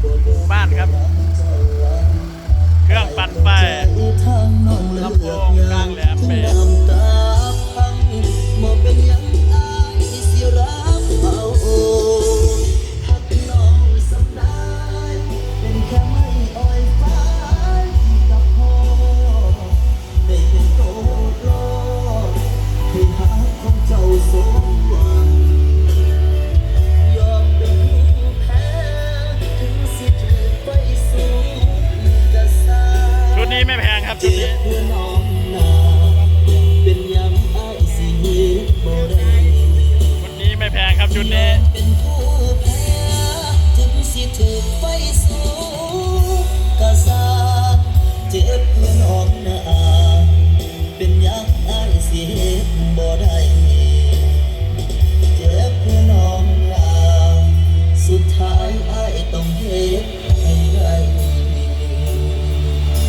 หมู่บ้านครับ นี้ไม่แพงครับชุดนี้ชุนี้ไม่แพงครับชุดนี้